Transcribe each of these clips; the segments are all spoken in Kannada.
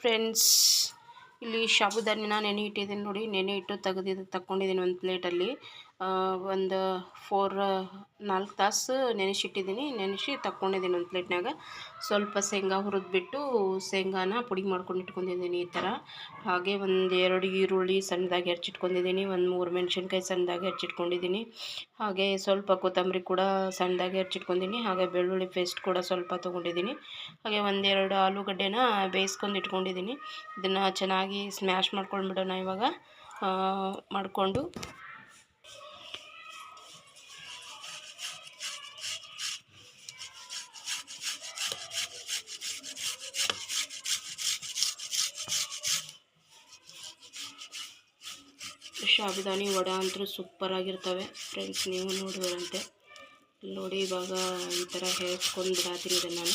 ಫ್ರೆಂಡ್ಸ್. ಇಲ್ಲಿ ಸಾಬುದಾನಿನ ನೆನೆ ಇಟ್ಟಿದ್ದೀನಿ ನೋಡಿ. ನೆನೆ ಇಟ್ಟು ತೆಗೆದಿದ್ದು ತಕ್ಕೊಂಡಿದ್ದೀನಿ ಒಂದು ಪ್ಲೇಟಲ್ಲಿ. ಒಂದು ಫೋರ್ ನಾಲ್ಕು ತಾಸು ನೆನೆಸಿಟ್ಟಿದ್ದೀನಿ. ನೆನೆಸಿ ತಕ್ಕೊಂಡಿದ್ದೀನಿ ಒಂದು ಪ್ಲೇಟ್ನಾಗ ಸ್ವಲ್ಪ ಶೇಂಗಾ ಹುರಿದ್ಬಿಟ್ಟು ಶೇಂಗಾನ ಪುಡಿ ಮಾಡ್ಕೊಂಡು ಇಟ್ಕೊಂಡಿದ್ದೀನಿ ಈ ಥರ. ಹಾಗೆ ಒಂದು ಎರಡು ಈರುಳ್ಳಿ ಸಣ್ಣದಾಗಿ ಹೆಚ್ಚಿಟ್ಕೊಂಡಿದ್ದೀನಿ. ಒಂದು ಮೂರು ಮೆಣಸಿನ್ಕಾಯಿ ಸಣ್ಣದಾಗಿ ಹೆಚ್ಚಿಟ್ಕೊಂಡಿದ್ದೀನಿ. ಹಾಗೆ ಸ್ವಲ್ಪ ಕೊತ್ತಂಬರಿ ಕೂಡ ಸಣ್ಣದಾಗಿ ಹೆಚ್ಚಿಟ್ಕೊಂಡಿದ್ದೀನಿ. ಹಾಗೆ ಬೆಳ್ಳುಳ್ಳಿ ಪೇಸ್ಟ್ ಕೂಡ ಸ್ವಲ್ಪ ತೊಗೊಂಡಿದ್ದೀನಿ. ಹಾಗೆ ಒಂದೆರಡು ಆಲೂಗಡ್ಡೆನ ಬೇಯಿಸ್ಕೊಂಡು ಇಟ್ಕೊಂಡಿದ್ದೀನಿ. ಇದನ್ನು ಚೆನ್ನಾಗಿ ಸ್ಮ್ಯಾಶ್ ಮಾಡ್ಕೊಂಡ್ಬಿಡೋಣ ಇವಾಗ. ಮಾಡಿಕೊಂಡು ಸಾಬುದಾನಿ ವಡೆ ಅಂತೂ ಸೂಪರಾಗಿರ್ತವೆ ಫ್ರೆಂಡ್ಸ್ ನೀವು ನೋಡಿದ್ರಂತೆ ನೋಡಿ ಇವಾಗ ಈ ಥರ ಹೇಳ್ಕೊಂಡು ಬಿಡಾತೀನಿ ಇದನ್ನು ನಾನು.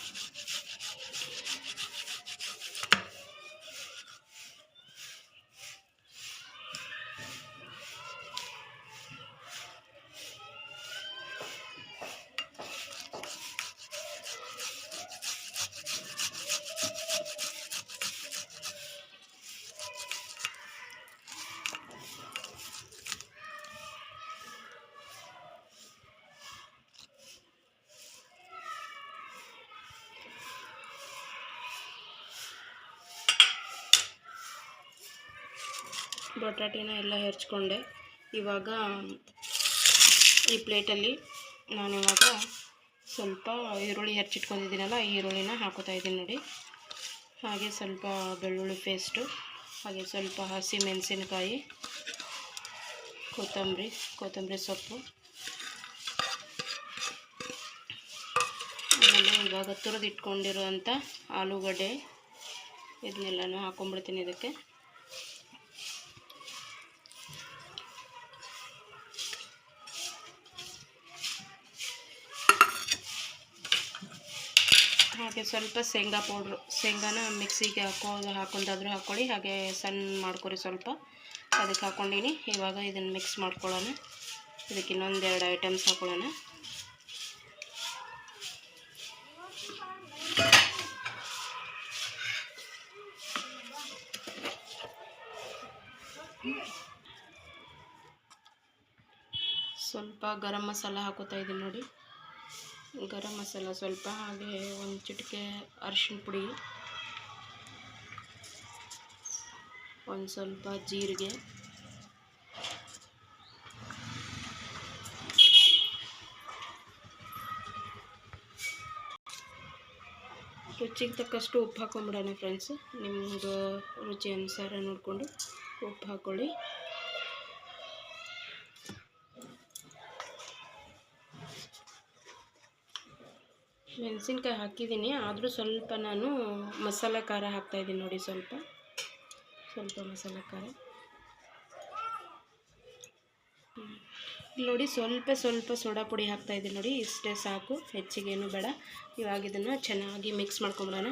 ಬಟಾಟಿನ ಎಲ್ಲ ಹೆರ್ಚ್ಕೊಂಡೆ. ಇವಾಗ ಈ ಪ್ಲೇಟಲ್ಲಿ ನಾನಿವಾಗ ಸ್ವಲ್ಪ ಈರುಳ್ಳಿ ಹೆಚ್ಚಿಟ್ಕೊಂಡಿದ್ದೀನಲ್ಲ ಈರುಳ್ಳಿನ ಹಾಕೋತಾ ಇದ್ದೀನಿ ನೋಡಿ. ಹಾಗೆ ಸ್ವಲ್ಪ ಬೆಳ್ಳುಳ್ಳಿ ಪೇಸ್ಟು, ಹಾಗೆ ಸ್ವಲ್ಪ ಹಸಿ ಮೆಣಸಿನ್ಕಾಯಿ, ಕೊತ್ತಂಬರಿ ಕೊತ್ತಂಬರಿ ಸೊಪ್ಪು. ಆಮೇಲೆ ಇವಾಗ ತುರಿದಿಟ್ಕೊಂಡಿರುವಂಥ ಆಲೂಗಡ್ಡೆ, ಇದನ್ನೆಲ್ಲನೂ ಹಾಕೊಂಡ್ಬಿಡ್ತೀನಿ ಇದಕ್ಕೆ. ಹಾಗೆ ಸ್ವಲ್ಪ ಶೇಂಗಾ ಪೌಡ್ರು, ಶೇಂಗಾನ ಮಿಕ್ಸಿಗೆ ಹಾಕೋದು, ಹಾಕೊಂಡಾದರೂ ಹಾಕ್ಕೊಳ್ಳಿ. ಹಾಗೆ ಸಣ್ಣ ಮಾಡ್ಕೊರಿ ಸ್ವಲ್ಪ. ಅದಕ್ಕೆ ಹಾಕ್ಕೊಂಡೀನಿ. ಇವಾಗ ಇದನ್ನು ಮಿಕ್ಸ್ ಮಾಡ್ಕೊಳ್ಳೋಣ. ಇದಕ್ಕೆ ಇನ್ನೊಂದು ಎರಡು ಐಟಮ್ಸ್ ಹಾಕೊಳ್ಳೋಣ ಸ್ವಲ್ಪ ಗರಂ ಮಸಾಲ ಹಾಕೋತಾ ಇದ್ದೀನಿ ನೋಡಿ. ಗರಂ ಮಸಾಲ ಸ್ವಲ್ಪ ಹಾಗೆ ಒಂದು ಚಿಟಿಕೆ ಅರಿಶಿನ ಪುಡಿ, ಒಂದು ಸ್ವಲ್ಪ ಜೀರಿಗೆ, ರುಚಿಗೆ ತಕ್ಕಷ್ಟು ಉಪ್ಪು ಹಾಕೊಂಬಿಡೋಣ ಫ್ರೆಂಡ್ಸ್ ನಿಮ್ಮದು ರುಚಿ ಅನುಸಾರ ನೋಡಿಕೊಂಡು ಉಪ್ಪು ಹಾಕ್ಕೊಳ್ಳಿ ಮೆಣಸಿನ್ಕಾಯಿ ಹಾಕಿದ್ದೀನಿ. ಆದರೂ ಸ್ವಲ್ಪ ನಾನು ಮಸಾಲೆ ಖಾರ ಹಾಕ್ತಾಯಿದ್ದೀನಿ ನೋಡಿ ಸ್ವಲ್ಪ. ಸ್ವಲ್ಪ ಮಸಾಲೆ ಖಾರ. ನೋಡಿ ಸ್ವಲ್ಪ ಸ್ವಲ್ಪ ಸೋಡಾ ಪುಡಿ ಹಾಕ್ತಾಯಿದ್ದೀನಿ ನೋಡಿ. ಇಷ್ಟೇ ಸಾಕು. ಹೆಚ್ಚಿಗೇನು ಬೇಡ. ಇವಾಗ ಇದನ್ನು ಚೆನ್ನಾಗಿ ಮಿಕ್ಸ್ ಮಾಡ್ಕೊಂಬಿಡೋಣ.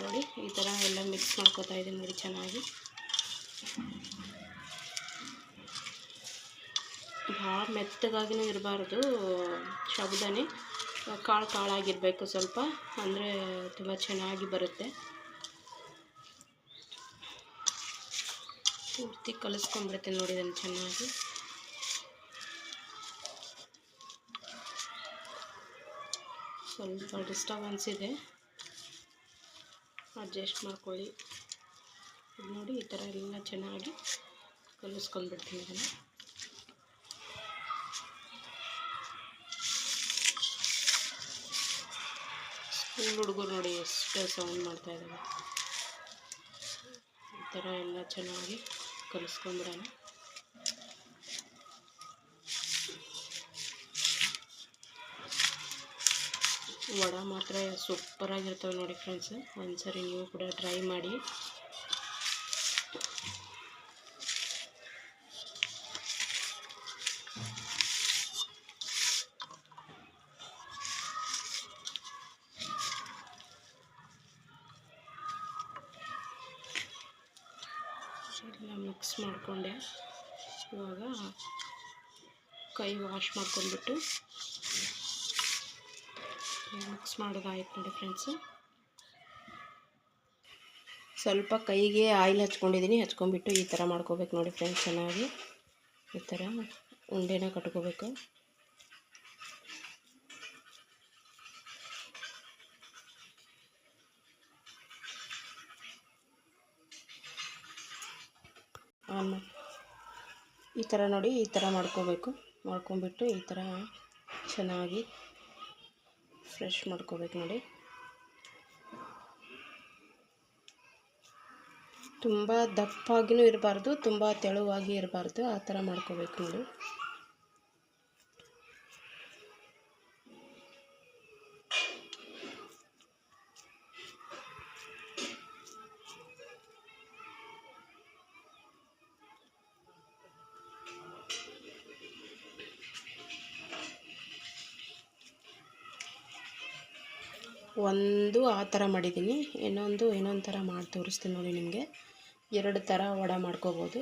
ನೋಡಿ, ಈ ಥರ ಎಲ್ಲ ಮಿಕ್ಸ್ ಮಾಡ್ಕೊತಾ ಇದ್ದೀನಿ ನೋಡಿ ಚೆನ್ನಾಗಿ. ಭಾಳ ಮೆತ್ತಗಾಗಿನೂ ಇರಬಾರ್ದು ಸಾಬುದಾನಿ ಕಾಳು ಕಾಳಾಗಿರಬೇಕು ಸ್ವಲ್ಪ, ಅಂದರೆ ತುಂಬ ಚೆನ್ನಾಗಿ ಬರುತ್ತೆ. ಪೂರ್ತಿ ಕಲಿಸ್ಕೊಂಡ್ಬಿಡ್ತೀನಿ ನೋಡಿ ನಾನು ಚೆನ್ನಾಗಿ. ಸ್ವಲ್ಪ ಡಿಸ್ಟರ್ಬೆನ್ಸ್ ಇದೆ. ಅಡ್ಜಸ್ಟ್ ಮಾಡ್ಕೊಳ್ಳಿ. ನೋಡಿ ಈ ಥರ ಎಲ್ಲ ಚೆನ್ನಾಗಿ ಕಲಿಸ್ಕೊಂಡ್ಬಿಡ್ತೀನಿ ಇದನ್ನು. ಸ್ಕೂಲ್ ಹುಡುಗರು ನೋಡಿ ಎಷ್ಟು ಸೌಂಡ್ ಮಾಡ್ತಾ ಇದ್ದಾರೆ. ಈ ಥರ ಎಲ್ಲ ಚೆನ್ನಾಗಿ ಕಲಿಸ್ಕೊಂಬಿಡೋಣ ವಡ ಮಾತ್ರ ಸೂಪರಾಗಿರ್ತವೆ ನೋಡಿ ಫ್ರೆಂಡ್ಸ್ ಒಂದ್ಸರಿ ನೀವು ಕೂಡ ಟ್ರೈ ಮಾಡಿ. ಮಾಡಿಕೊಂಡೆ. ಇವಾಗ ಕೈ ವಾಶ್ ಮಾಡ್ಕೊಂಡ್ಬಿಟ್ಟು ಮಿಕ್ಸ್ ಮಾಡೋದಾಯ್ತು ನೋಡಿ ಫ್ರೆಂಡ್ಸು ಸ್ವಲ್ಪ ಕೈಗೆ ಆಯಿಲ್ ಹಚ್ಕೊಂಡಿದ್ದೀನಿ ಹಚ್ಕೊಂಡ್ಬಿಟ್ಟು ಈ ಥರ ಮಾಡ್ಕೋಬೇಕು ನೋಡಿ ಫ್ರೆಂಡ್ಸ್ ಚೆನ್ನಾಗಿ. ಈ ಥರ ಉಂಡೆನ ಕಟ್ಕೋಬೇಕು. ಆಮೇಲೆ ಈ ಥರ ನೋಡಿ ಈ ಥರ ಮಾಡ್ಕೋಬೇಕು. ಮಾಡ್ಕೊಂಬಿಟ್ಟು ಈ ಥರ ಚೆನ್ನಾಗಿ ಫ್ರೆಶ್ ಮಾಡ್ಕೋಬೇಕು ನೋಡಿ. ತುಂಬ ದಪ್ಪಾಗಿಯೂ ಇರಬಾರ್ದು, ತುಂಬ ತೆಳುವಾಗಿ ಇರಬಾರ್ದು. ಆ ಥರ ಮಾಡ್ಕೋಬೇಕು ನೋಡಿ. ಒಂದು ಆ ಥರ ಮಾಡಿದ್ದೀನಿ. ಇನ್ನೊಂದು ಇನ್ನೊಂದು ಥರ ಮಾಡಿ ತೋರಿಸ್ತೀನಿ ನೋಡಿ ನಿಮಗೆ. ಎರಡು ಥರ ವಡ ಮಾಡ್ಕೋಬೋದು.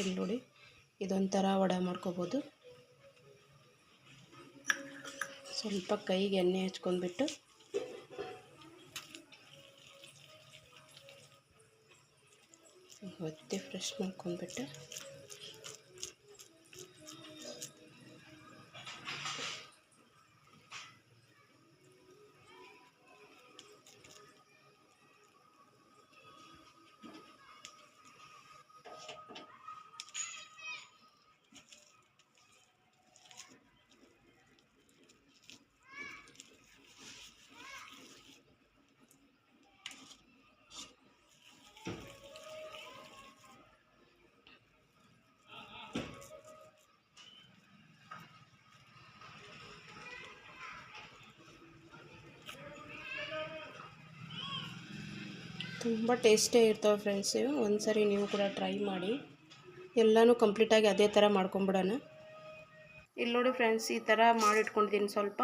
ಇಲ್ಲಿ ನೋಡಿ ಇದೊಂಥರ ವಡ ಮಾಡ್ಕೋಬೋದು. ಸ್ವಲ್ಪ ಕೈಗೆ ಎಣ್ಣೆ ಹಚ್ಕೊಂಡ್ಬಿಟ್ಟು ಒತ್ತಿ ಫ್ರೆಶ್ ಮಾಡ್ಕೊಂಡ್ಬಿಟ್ಟು ತುಂಬ ಟೇಸ್ಟೇ ಇರ್ತವೆ ಫ್ರೆಂಡ್ಸ್ ಒಂದು ಸರಿ ನೀವು ಕೂಡ ಟ್ರೈ ಮಾಡಿ. ಎಲ್ಲನೂ ಕಂಪ್ಲೀಟಾಗಿ ಅದೇ ಥರ ಮಾಡ್ಕೊಂಬಿಡೋಣ. ಇಲ್ಲಿ ನೋಡಿ ಫ್ರೆಂಡ್ಸ್, ಈ ಥರ ಮಾಡಿಟ್ಕೊಂಡಿದ್ದೀನಿ ಸ್ವಲ್ಪ.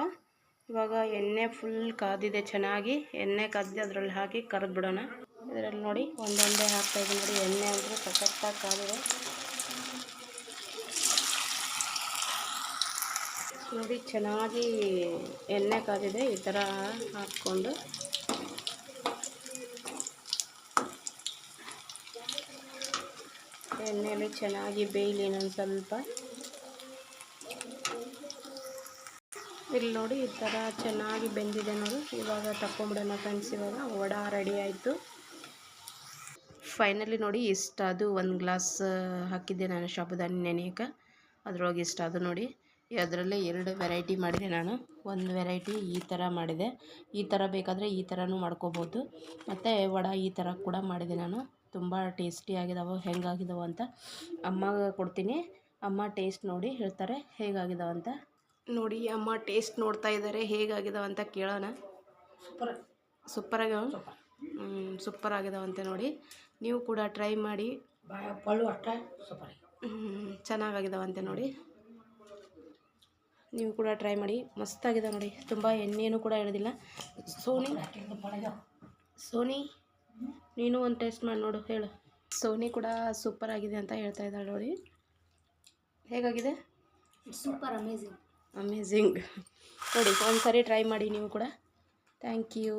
ಇವಾಗ ಎಣ್ಣೆ ಫುಲ್ ಕಾದಿದೆ ಚೆನ್ನಾಗಿ. ಎಣ್ಣೆ ಕಾದಿದೆ, ಅದರಲ್ಲಿ ಹಾಕಿ ಕರೆದ್ಬಿಡೋಣ. ಇದರಲ್ಲಿ ನೋಡಿ, ಒಂದೊಂದೇ ಹಾಕ್ತಾಯಿದ್ದೀನಿ ನೋಡಿ. ಎಣ್ಣೆ ಅಂದರೆ ಸಖತ್ತಾಗಿ ಕಾದಿದೆ. ನೋಡಿ, ಚೆನ್ನಾಗಿ ಎಣ್ಣೆ ಕಾದಿದೆ. ಈ ಥರ ಹಾಕ್ಕೊಂಡು ಎಣ್ಣೆಯಲ್ಲಿ ಚೆನ್ನಾಗಿ ಬೇಯಲಿ ಇನ್ನೊಂದು ಸ್ವಲ್ಪ. ಇಲ್ಲಿ ನೋಡಿ ಈ ಥರ ಚೆನ್ನಾಗಿ ಬೆಂದಿದೆ ನೋಡಿ. ಇವಾಗ ತಕ್ಕೊಂಬಿಡೋಣ ಫ್ರೆಂಡ್ಸ್, ಇವಾಗ ವಡ ರೆಡಿ ಆಯಿತು. ಫೈನಲಿ ನೋಡಿ ಇಷ್ಟ ಅದು ಒಂದು ಗ್ಲಾಸ್ ಹಾಕಿದ್ದೆ ನಾನು ಸಾಬುದಾನಿ ನೆನೆಯಕ್ಕೆ ಅದ್ರೊಳಗೆ ಇಷ್ಟ ಅದು ನೋಡಿ. ಅದರಲ್ಲೇ ಎರಡು ವೆರೈಟಿ ಮಾಡಿದೆ ನಾನು. ಒಂದು ವೆರೈಟಿ ಈ ಥರ ಮಾಡಿದೆ. ಈ ಥರ ಬೇಕಾದರೆ ಈ ಥರನೂ ಮಾಡ್ಕೋಬೋದು. ಮತ್ತು ವಡ ಈ ಥರ ಕೂಡ ಮಾಡಿದೆ ನಾನು. ತುಂಬ ಟೇಸ್ಟಿಯಾಗಿದ್ದಾವೆ ಹೆಂಗಾಗಿದ್ದಾವೆ ಅಂತ ಅಮ್ಮಗೆ ಕೊಡ್ತೀನಿ. ಅಮ್ಮ ಟೇಸ್ಟ್ ನೋಡಿ ಹೇಳ್ತಾರೆ ಹೇಗಾಗಿದ್ದಾವೆ ಅಂತ. ನೋಡಿ ಅಮ್ಮ ಟೇಸ್ಟ್ ನೋಡ್ತಾ ಇದ್ದಾರೆ ಹೇಗಾಗಿದ್ದಾವೆ ಅಂತ ಕೇಳೋಣ. ಸೂಪರ್. ಸೂಪರ್ ಆಗ್ಯಾವ ಸೂಪರ್. ಆಗಿದಾವಂತೆ ನೋಡಿ. ನೀವು ಕೂಡ ಟ್ರೈ ಮಾಡಿ. ಸೂಪರ್. ಚೆನ್ನಾಗಾಗಿದ್ದಾವಂತೆ ನೋಡಿ. ನೀವು ಕೂಡ ಟ್ರೈ ಮಾಡಿ. ಮಸ್ತಾಗಿದೆ ನೋಡಿ. ತುಂಬ ಎಣ್ಣೆನೂ ಕೂಡ ಹೇಳಿದಿಲ್ಲ ಸೋನಿ ಸೋನಿ ನೀನು ಒಂದು ಟೇಸ್ಟ್ ಮಾಡಿ ನೋಡು ಹೇಳು. ಸೋನಿ ಕೂಡ ಸೂಪರ್ ಆಗಿದೆ ಅಂತ ಹೇಳ್ತಾ ಇದ್ದಾಳೆ ನೋಡಿ. ಹೇಗಾಗಿದೆ? ಸೂಪರ್ ಅಮೇಝಿಂಗ್ ಅಮೇಝಿಂಗ್ ನೋಡಿ ಒಂದು ಸರಿ ಟ್ರೈ ಮಾಡಿ ನೀವು ಕೂಡ. Thank you